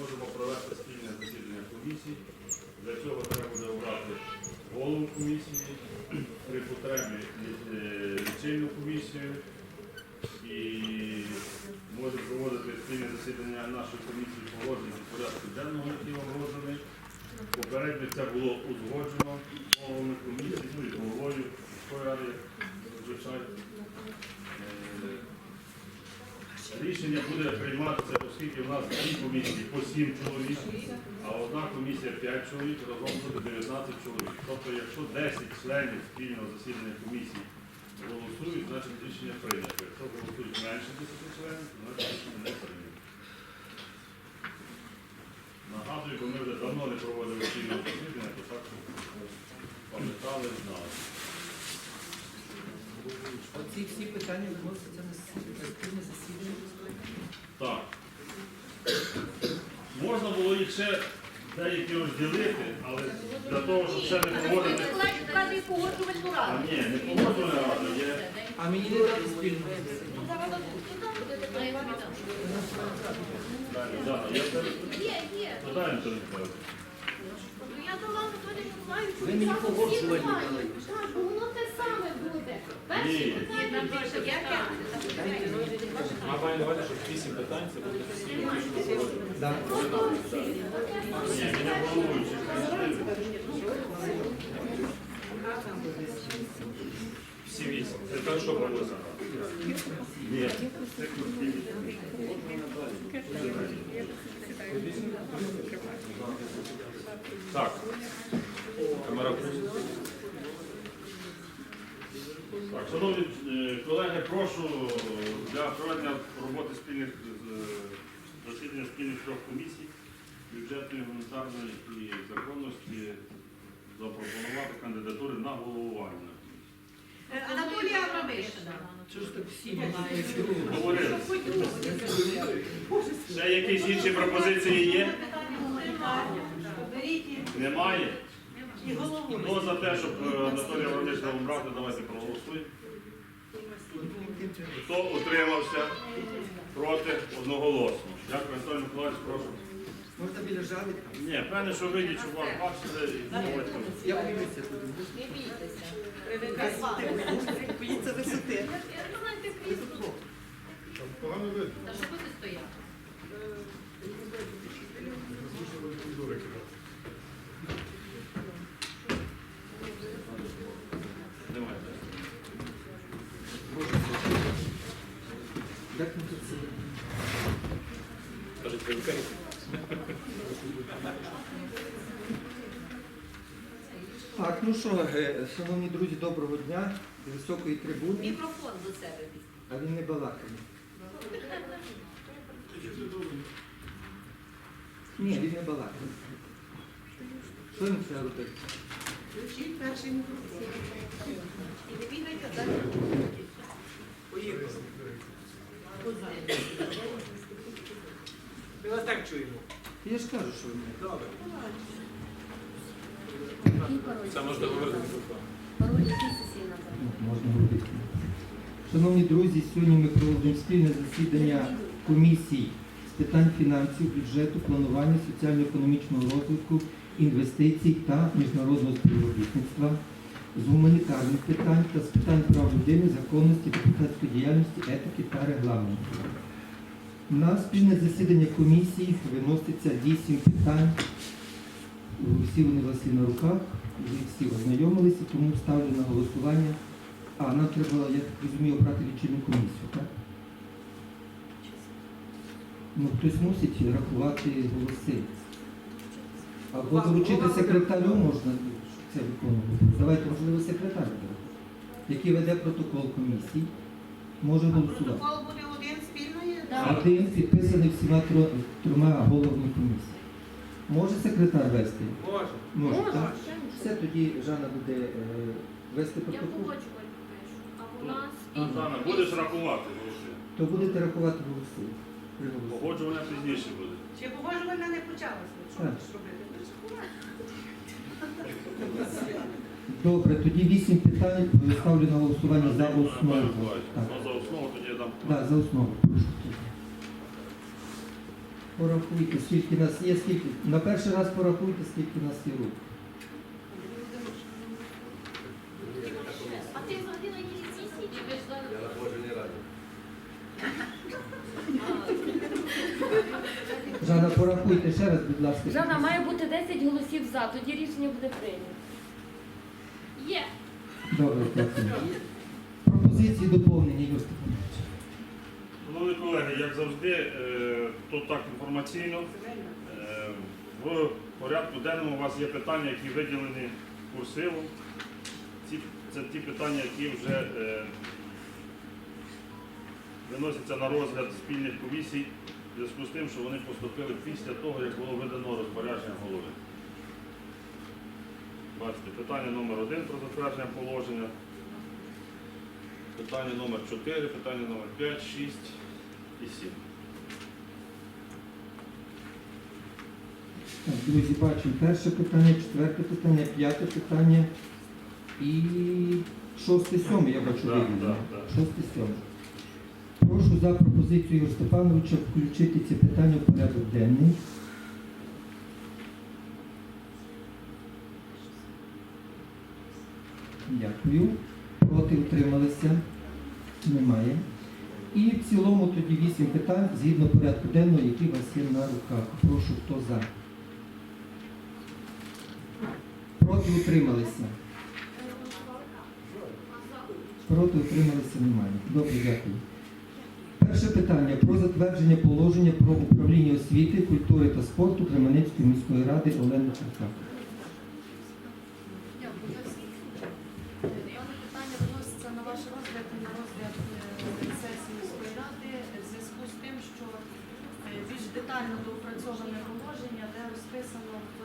можемо провести спільне засідання комісії. Для цього треба буде обрати голову комісії, при потребі е, лічильну комісію і може проводити спільне засідання нашої комісії погодження порядку денного, який вам. Попередньо це було узгоджено головами комісії, ну і головою міської ради, звичайно. Е, Рішення буде прийматися, оскільки в нас дві комісії по 7 чоловік, а одна комісія 5 чоловік, разом буде 19 чоловік. Тобто, якщо 10 членів спільного засідання комісії голосують, значить рішення прийнято. Якщо голосують менше 10 членів, значить рішення не прийнято. Нагадую, бо ми вже давно не проводили спільного засідання, то так пам'ятали, знали. Оці всі питання відносяться на спільне засідання. Так. Можна було їх ще деякі розділити, але для того, щоб ще не проводити. Каже погоджувальну А раду. ні, не погоджували раду, є. А мені не дали спільного Ну, засідання. зараз туди будете приймати. Да, я це Є, є. питаю, Антон Миколаївич. Я дала Анатолію Миколаївичу. Ви мені питання. дали. Так, бо воно те саме буде. Перші Ні. Ми маємо. Так. Камера включена. Так, шановні е, колеги, прошу для проведення роботи спільних е, засідання спільних трьох комісій бюджетної, гуманітарної і законності запропонувати кандидатури на головування. Анатолія Абрамишина. Чого ж так всі? Говорили. Ще якісь інші пропозиції є? Немає? Хто за те, щоб е, Анатолія Володимировича обрати, давайте проголосуємо. Хто утримався? Проти одноголосно. Дякую, Анатолій Миколаївич, прошу. Можна біля жаліка? Ні, певне, що вийдіть, щоб вас бачили. і давайте. Я боюся тут. Не бійтеся. Боїться висоти. Знаєте, крісло. Та що буде стояти? Давайте. Як ми тут сидимо? Кажуть, привикайте. Так, ну що, е, шановні друзі, доброго дня. З високої трибуни. Мікрофон до себе. А він не балакає. Ні, він не балакає. Що він треба робити? Включіть перший мікрофон. І не бігайте далі. Поїхали. Ми вас так чуємо. Я ж кажу, що він не. Добре. Це можна говорити. Пароль який сесійна Можна говорити. Шановні друзі, сьогодні ми проводимо спільне засідання комісій з питань фінансів, бюджету, планування, соціально-економічного розвитку, інвестицій та міжнародного співробітництва, з гуманітарних питань та з питань прав людини, законності, депутатської діяльності, етики та регламенту. На спільне засідання комісії виноситься вісім питань. Всі вони є на руках, ви всі ознайомилися, тому ставлю на голосування. А, нам треба, я так розумію, обрати лічильну комісію, так? Ну, хтось мусить рахувати голоси. Або доручити секретарю можна це виконувати. Давайте, можливо, секретар, буде, який веде протокол комісії, може голосувати. Протокол буде один спільної? Один підписаний всіма тро- трьома головами комісії. Може секретар вести? Може. Може, Може, так? Все, тоді Жанна буде е, вести Я протокол. погоджувальну пишу. А у нас Оксана, будеш рахувати голоси. То будете рахувати голоси. при. Погоджування пізніше буде. Ще погоджувальна не почалася. Що Так. будеш робити? Будеш Добре, тоді вісім питань е, ставлю на голосування за основу. Так, Ну, за основу тоді я дам. да, за основу. Прошу. Порахуйте, скільки нас є, скільки. На перший раз порахуйте, скільки нас є рук. А ти взагалі на якій сесії? Я на положенні раді. Жанна, порахуйте ще раз, будь ласка. Жанна, має бути 10 голосів за, тоді рішення буде прийнято. Є. Добре, дякую. Пропозиції доповнення, Ігор Степанович. Шановні колеги, як завжди, е, то так інформаційно. Е, В порядку денному у вас є питання, які виділені курсивом. Це ті питання, які вже е, виносяться на розгляд спільних комісій в зв'язку з тим, що вони поступили після того, як було видано розпорядження голови. Бачите, питання номер один про затвердження положення. Питання номер 4, питання номер 5, 6 і 7. Так, друзі, бачимо перше питання, четверте питання, п'яте питання і шосте, сьоме, я бачу Да, виведено. да, да. Шосте, сьоме. Прошу за пропозицію Ігоря Степановича включити ці питання в порядок денний. Дякую. Проти утрималися? Немає. І в цілому тоді вісім питань згідно порядку денного, які у вас є на руках. Прошу, хто за? Проти утрималися? Проти утрималися немає. Добре, дякую. Перше питання про затвердження положення про управління освіти, культури та спорту Кременецької міської ради Олени Черкак. Дякую. Дане питання виноситься на ваш розгляд і на розгляд е, сесії міської ради в зв'язку з тим, що е, більш детально доопрацьоване положення, де розписано в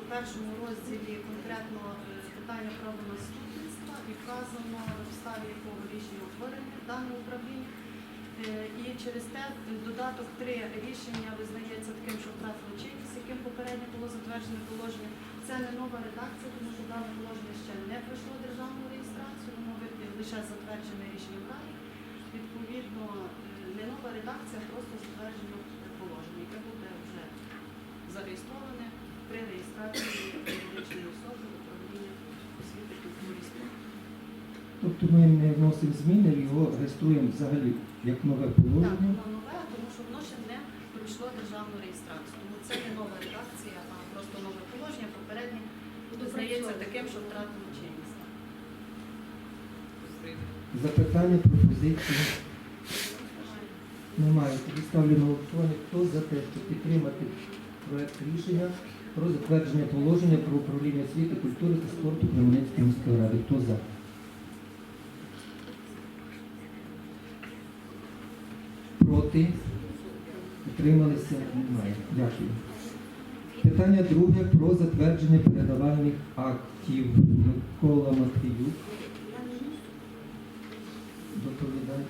в першому розділі конкретно е, питання правонаступництва і вказано на підставі якого рішення утворення дане управління. Е, І через те додаток 3 рішення визнається таким, що втратило чинність, яким попередньо затверджене положення. Це не нова редакція, тому що дане положення ще не пройшло державну реєстрацію, воно лише затверджене рішенням ради. Відповідно, е, не нова редакція, просто затверджено положення, яке буде вже зареєстроване при реєстрації юридичної особи в управління освіти, культури спорту. Тобто ми не вносимо зміни, його реєструємо взагалі як нове положення? Так, воно нове, тому що воно ще не пройшло державну реєстрацію. Тому це не нова редакція, а просто нове положення. Попереднє визнається таким, що втратило чинність. Запитання, пропозиції немає. Тоді ставлю на голосування. Хто за те, щоб підтримати проект рішення про затвердження положення про управління освіти, культури та спорту Кременецької міської ради? Хто за? Проти? Утрималися? Немає. Дякую. Питання друге про затвердження передавальних актів. Микола Матвіюк. Доповідай.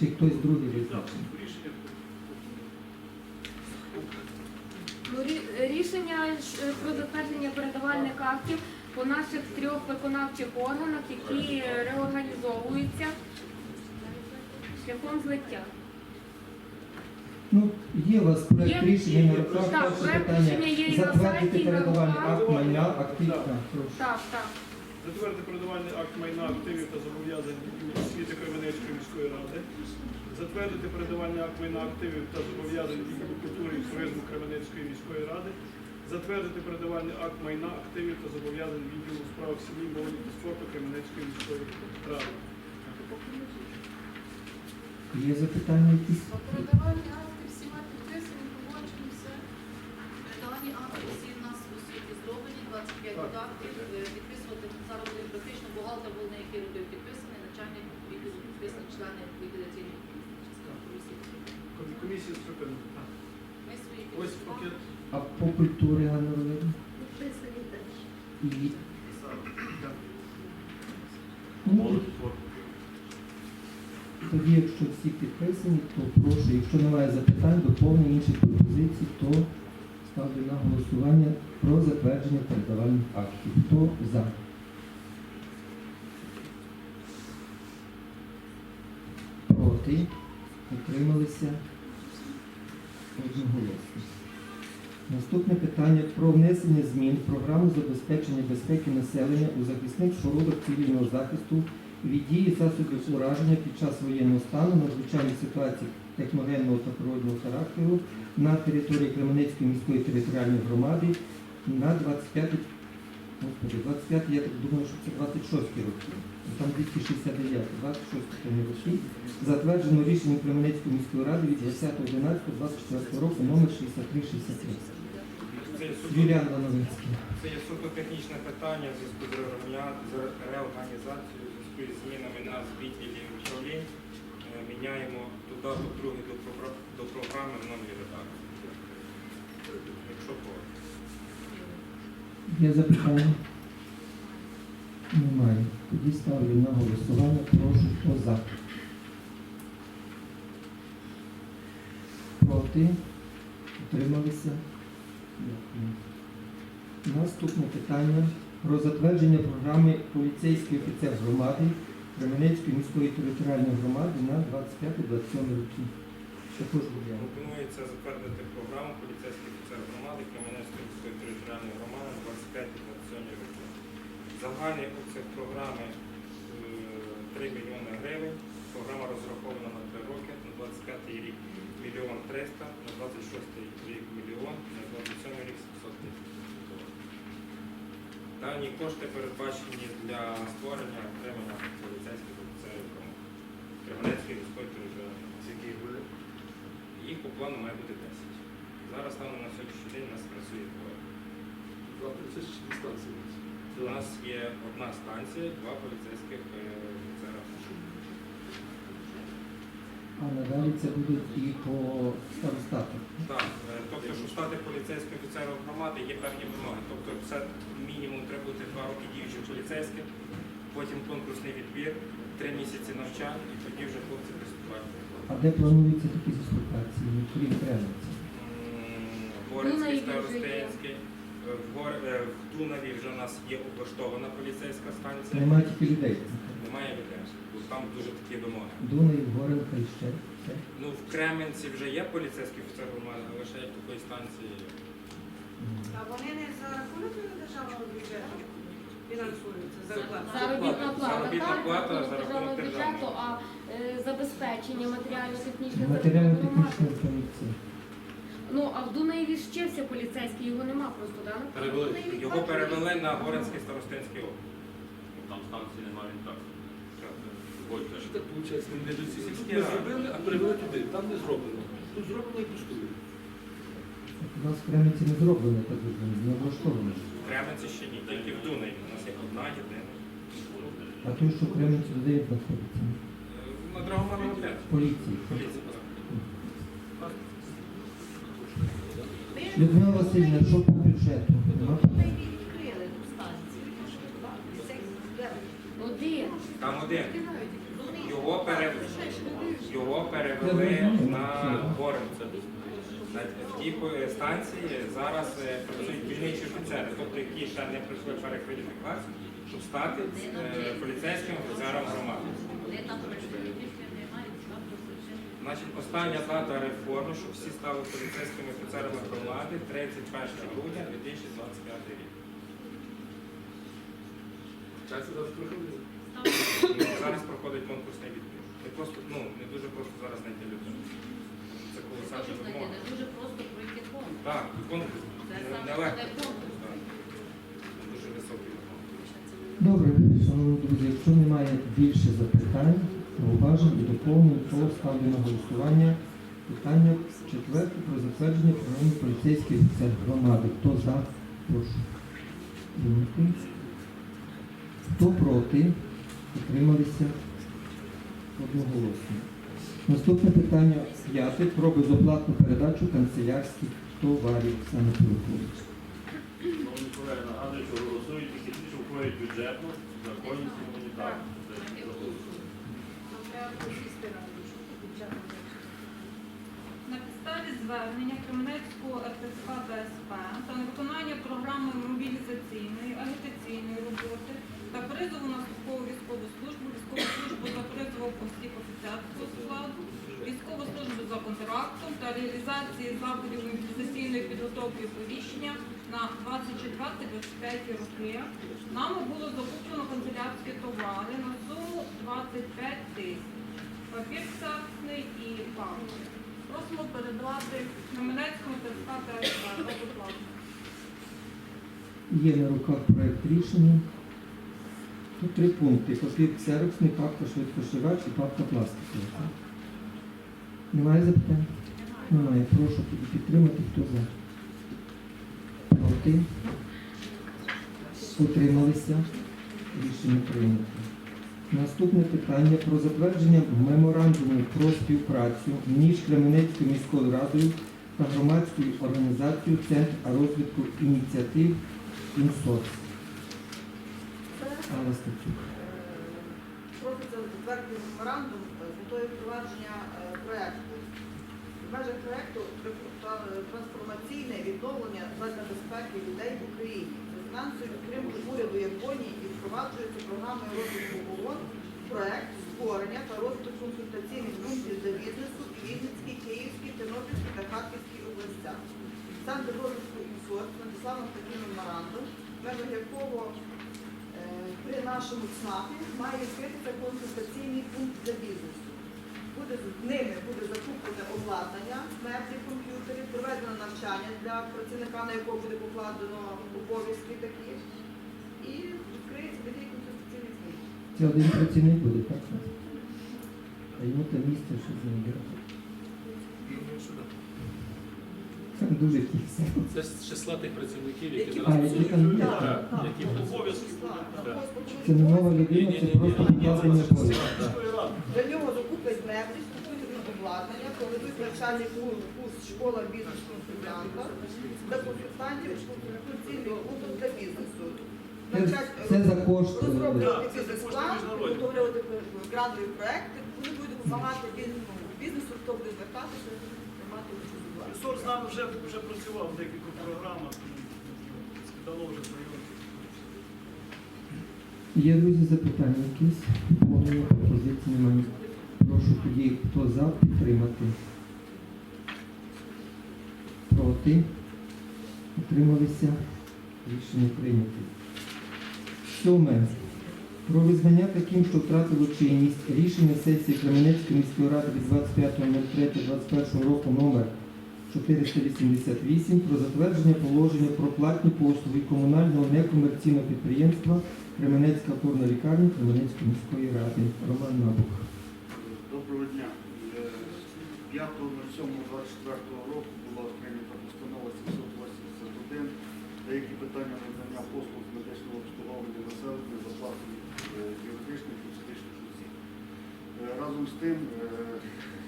Чи хтось другий визначений? Ну, рі- Рішення ж, е, про затвердження передавальних актів по наших трьох виконавчих органах, які е, реорганізовуються шляхом злиття. Ну, є у вас проект Є. рішення на руках. Так, Перше питання. Затвердити передавальний акт майна, актив. Так. Так. Затвердити передавальний акт майна активів та зобов'язань освіти Кременецької міської ради. Затвердити передавальний акт майна активів та зобов'язань відділу культури і туризму Кременецької міської ради. Затвердити передавальний акт майна активів та зобов'язань відділу у справах сім'ї, молоді та спорту Кременецької міської ради. Є запитання якісь? Передавальні акти всі ми підписані, погоджені, все. Дані акти всі в нас у світі 25 додатків. Е, Підписувати буде практично бухгалтер головний, який робив підписаний, начальник відділу підписаний, члени ліквідаційної комісії. Ком- Комісія з питань. Ми свої Ось пакет. А по культурі Ганна Ровина? І ну, Молодь спорт. тоді, якщо всі підписані, то прошу, якщо немає запитань, доповнень інших пропозицій, то ставлю на голосування про затвердження передавальних актів. Хто за? Проти? Утрималися? Одноголосно. Наступне питання про внесення змін в програму забезпечення безпеки населення у захисних спорудах цивільного захисту від дії засобів ураження під час воєнного стану, надзвичайних ситуацій техногенного та природного характеру на території Кременецької міської територіальної громади на 25, господи, 25, я так думаю, що це 26 роки. Там 269, 26 тому роки. Затверджено рішенням Кременецької міської ради від 10.11.24 року номер 6363. Це є суто- Юліан Лановицький. Це є суто технічне питання в зв'язку з реорганізацією, в зв'язку з змінами назв відділів управлінь. Е, Міняємо додаток другий до програми в новій редакції. Якщо коротко. Є запитання? Немає. Тоді ставлю на голосування. Прошу, хто за? Проти? Утрималися? Наступне питання про затвердження програми поліцейський офіцер громади Кременецької міської територіальної громади на 25-27 роки. Також. Пропонується затвердити програму поліцейський офіцер громади Кременецької міської територіальної громади на 25-27 роки. Загальний обсяг програми е, 3 мільйони гривень. Програма розрахована на 3 роки, на 25 рік мільйон 300, на 26 рік мільйон, на 27 рік 700 тисяч. Дані кошти передбачені для створення отримання поліцейських офіцерів. Кременецької міської територіальної громади. Їх по плану має бути 10. Зараз станом на сьогоднішній день у нас працює двоє. Два поліцейські станції. У нас є одна станція, два поліцейських е, офіцера. А надалі це будуть і по старостатах. Так, е, тобто, щоб стати поліцейським офіцером громади, є певні вимоги. Тобто це мінімум треба бути два роки діючим поліцейським, потім конкурсний відбір, три місяці навчання і тоді вже хлопці приступають. А де плануються такі дислокації, крім Кремниці? Горецький, вже. Старостинський. Е, В, е, в Дунаві вже у нас є облаштована поліцейська станція. Немає тільки людей. Немає людей, бо там дуже такі вимоги. Дунаїв, Горенка і ще. Ну, в Кременці вже є поліцейський офіцер громади, але ще як такої станції. А вони не за рахунок державного бюджету фінансуються, зарплата. Заробітна плата, Заробітна плата рахунок за рахунок державного бюджету, а е, забезпечення матеріально-технічне Матеріально-технічної комісії. Ну, а в Дунаєві ж вчився поліцейський, його нема просто, так? Його перевели на Горенський старостинський округ. Там станції немає він так. Що так виходить? Ці Сільські ми зробили, а перевели туди. Там не зроблено. Тут зроблено і пустує. У нас в Кремниці не зроблено так, не облаштовано. В Кременці ще ні, тільки в Дунаї. У нас є одна єдина. А той, що в Кремниці де він знаходиться? На Драгоманова 5. Поліції. Людмила Васильівна, що по бюджету? Один. Там один. Його, перевели на Горенцю. На тій станції зараз е, працюють дільничі офіцери, тобто які ще не пройшли перекваліфікацію, щоб стати е, поліцейським офіцером громади. Значить, остання дата реформи, щоб всі стали поліцейськими офіцерами громади 31 грудня 2025 рік. Зараз проходить конкурсний відбір. Не просто, ну, не дуже просто зараз знайти людину. Це колосальні Дуже не дуже просто пройти конкурс. Так, конкурс Це не- саме нелегко. конкурс. Так. Дуже високі вимоги. Добре, шановні друзі, якщо немає більше запитань, зауважень і доповнень, то ставлю на голосування питання четверте про затвердження програми поліцейський офіцер громади. Хто за? Прошу. Хто проти? Утрималися одноголосно. Наступне питання п'яте про безоплатну передачу канцелярських товарів. Саме. Шановні колеги, нагадую, що голосують тільки ті, що входять бюджетно, законність і не На підставі звернення Кременецького РТЦК та СП та на виконання програми мобілізаційної, агітаційної роботи та призову на службову військову службу, військову службу за призовом осіб офіцерського складу, військову службу за контрактом та реалізації заходів підготовки повіщення на 24-25 роки. Нами було закуплено канцелярські товари на суму 25 тисяч. Папір ксаксний і пам'ять. Просимо передавати Кременецькому ТСК та СК. Є на руках проект рішення. Тут три пункти. Папір ксероксний, папка швидкошивач і папка пластикова. Немає запитань? Немає. Прошу підтримати, хто за. Проти. Утрималися. Рішення прийнято. Наступне питання про затвердження меморандуму про співпрацю між Кременецькою міською радою та громадською організацією Центр розвитку ініціатив Інсорс. Алла Стецюк. Проситься затвердити меморандум е, з метою впровадження е, проекту. В межах проекту тр- трансформаційне відновлення безпеки людей в Україні. За фінансовою підтримкою уряду Японії і впроваджується програмою розвитку ООН проект створення та розвиток консультаційних пунктів для бізнесу у Вінницькій, Київській, Тернопільській та Харківській областях. Центр розвитку інсорс надіслав нам такий меморандум, в межах якого при нашому ЦНАПі має відкритися консультаційний пункт для бізнесу. Буде ними буде закуплене обладнання, меблі, комп'ютери, проведено навчання для працівника, на якого буде покладено обов'язки такі. І відкриється такий консультаційний пункт. Це один працівник буде, так? А йому там місце, що з ним робити. Там дуже тісно. Це з числа тих працівників, Які зараз Так, які так. Обов'язки. Це не нова людина, це просто міської ради. Для нього закуплять меблі, закуплять обладнання, проведуть навчальний курс, курс школа бізнес-консультанта для консультантів консультаційний курс для бізнесу. Це, за кошт. е, розроблювати бізнес-план, підготовлювати грантові проекти, вони будуть допомагати бізнесу, бізнесу, хто буде звертатися, приймати участь Ресурс з нами вже, вже працював в декількох програмах. Скидало вже знайомі. Є друзі запитання якісь? Доповнення пропозиції немає. Прошу тоді, хто за, підтримати. Проти. Утрималися. Рішення прийнято. Сьоме. Про визнання таким, що втратило чинність рішення сесії Кременецької міської ради від 25.03.21 року номер 488 про затвердження положення про платні послуги комунального некомерційного підприємства Кременецька опорна лікарня Кременецької міської ради. Роман Набух. Доброго дня. Е, 5.07.24 року була прийнята постанова 781. Деякі питання надання послуг медичного обслуговування населення за платою е, юридичних і фізичних осіб. Е, Разом з тим, е,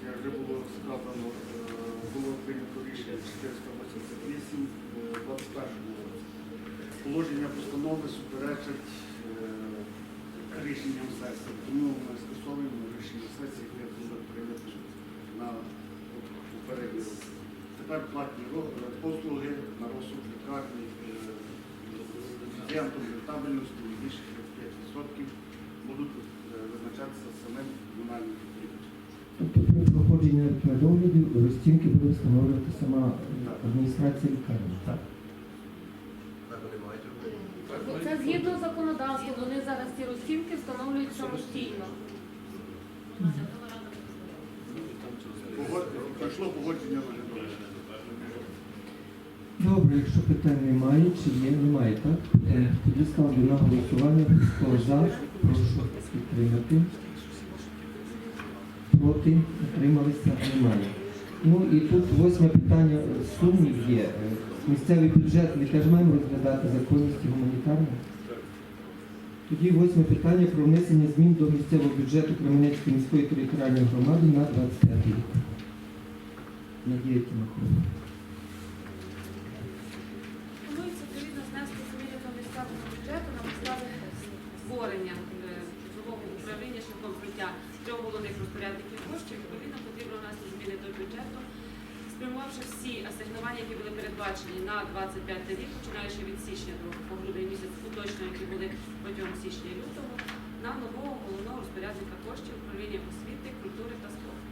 як вже було сказано, е, було прийнято рішення 488 е, 21 році. Положення постанови суперечать е, рішенням сесії. Тому ми скасовуємо рішення сесії, яке було прийнято на попередній році. Тепер платні послуги на розсуд лікарні е, коефіцієнтом рентабельності більше як 5% будуть е, визначатися самим комунальним підприємством. Тобто при проходженні медоглядів розцінки буде встановлювати сама адміністрація лікарні. Так. Це згідно законодавства, вони зараз ці розцінки встановлюють самостійно. Погодь- Пройшло погодження наглядового. Добре, якщо питань немає, чи є, немає, так? Е, Тоді ставлю на голосування. Хто за, прошу підтримати. Проти, утрималися, немає. Ну і тут восьме питання е, сумнів є. Е, Місцевий бюджет ми теж маємо розглядати законність гуманітарну. Тоді восьме питання про внесення змін до місцевого бюджету Кременецької міської територіальної громади на 25 рік. Надія Тимохова. Планується відповідно знести зміни до місцевого бюджету на підставі створення е, житлового управління шляхом злиття трьох головних розпорядників коштів. Відповідно, потрібно внести зміни до бюджету, спрямувавши всі асигнування, які були передбачені на 25 рік, починаючи від січня до грудень місяць, уточно, які були протягом січня і лютого, на нового головного розпорядника коштів управління освіти, культури та спорту.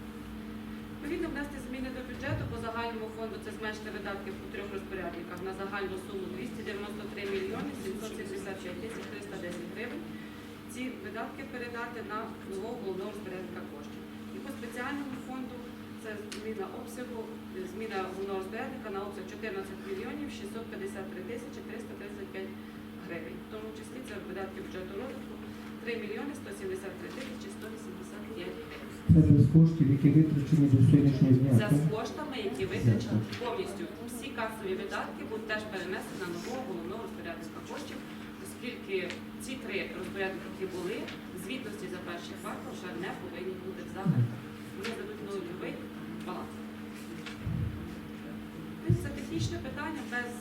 Відповідно, внести зміни до бюджету по загальному фонду це зменшити видатки по трьох розпорядниках на загальну суму 293 мільйони 775 тисяч 310 гривень. Ці видатки передати на нового головного розпорядника коштів. І по спеціальному це зміна обсягу, зміна головного розпорядника на обсяг 14 мільйонів 653 тисячі 335 гривень. В тому числі це видатки бюджету розвитку 3 мільйони 173 тисячі 185 гривень. Це без коштів, які витрачені до сьогоднішнього дня. За так? коштами, які витрачені повністю всі касові видатки будуть теж перенесені на нового головного розпорядника коштів, оскільки ці три розпорядники, які були, звітності за перший квартал вже не повинні бути взагалі. Вони дадуть нульовий баланс. Тобто Це технічне питання без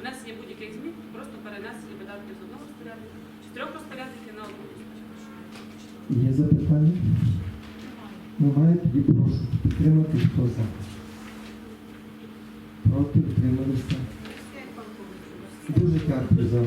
внесення будь-яких змін, просто перенесення видатків з одного розпорядника чи з трьох розпорядників на одного. Є запитання? Немає, тоді прошу підтримати, хто за. Проти, утрималися. Дуже дякую за